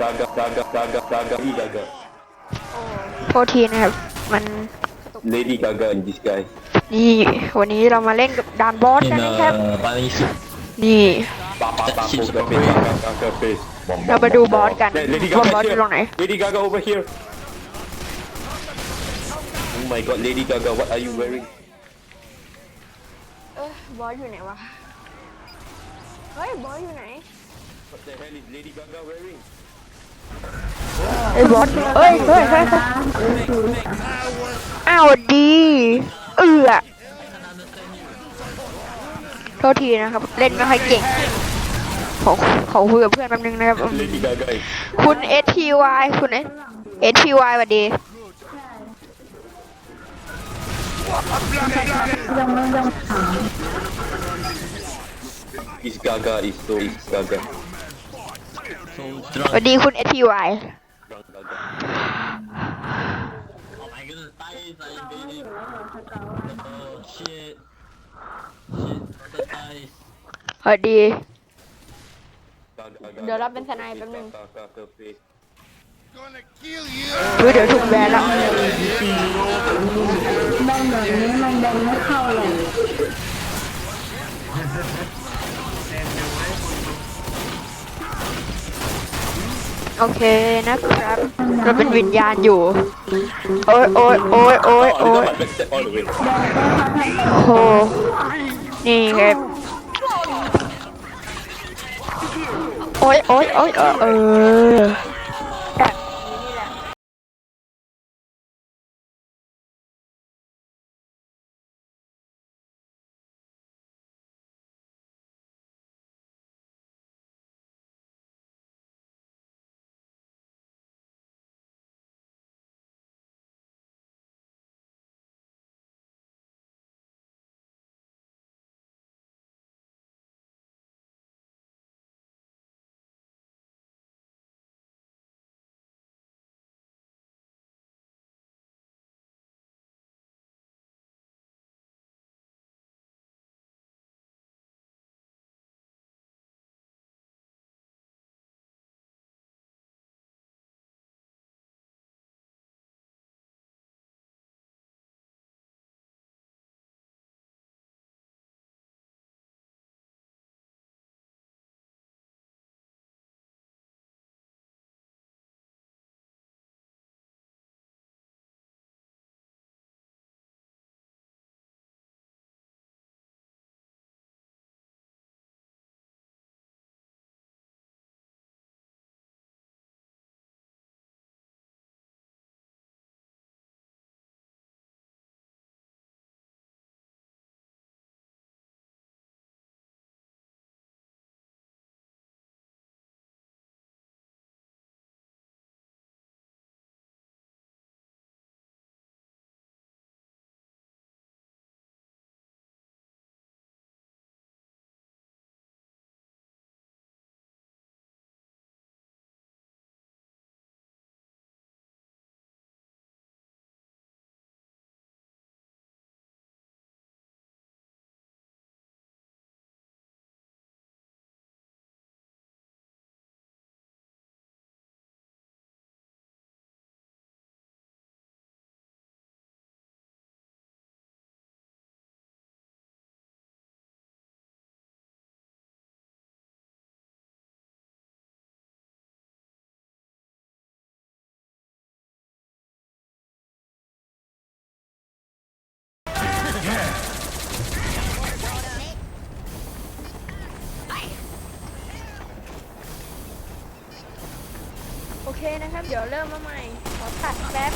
Gaga, Gaga, Gaga, Gaga, Lady Gaga. โทษทีนะครับ มัน Lady Gaga in disguise. นี่ วันนี้เรามาเล่นกับด่านบอส In กันนะครับ uh, Banis. นี่ Pa, pa, pa, She's poker over face, here. Gaga, Gaga face. Bom, เรา bom, มาดู bom, บอส bom. กัน Hey, Lady ว่า Gaga บอส is อยู่ตรงไหน here. Lady Gaga over here. Oh my god, Lady Gaga, what are you wearing? เออบอสอยู่ไหนวะ เฮ้ย บอสอยู่ไหน What the hell is Lady Gaga wearing? ไอ้บอสเอ้ยเฮ้ยเฮ้ยเฮ้ยอ้าวดี เอือโทษทีนะครับ เล่นไม่ค่อยเก่งขอขอคุยกับเพื่อนแป๊บนึงนะครับ Lady Gaga คุณ STY คุณ STY สวัสดี is Gaga is so is Gaga. สวัสดีคุณเอทีวายสวัสดี เดี๋ยวรับเป็นสนายแป๊บนึงเพื่อเดี๋ยวถูกแบนละแบนแบบนี้มันแบนไม่เข้าเลย โอเคนะครับเราเป็นวิญญาณอยู่ โอ้ยโอ้ยโอ้ยโอ้ย Oh, โอ้ย I backstep all the way. โอ้โหนี่ไงโอ้ยโอ้ยโอ้ยเออ เคนะครับ เดี๋ยวเริ่มมาใหม่ ขอตัดแป๊บ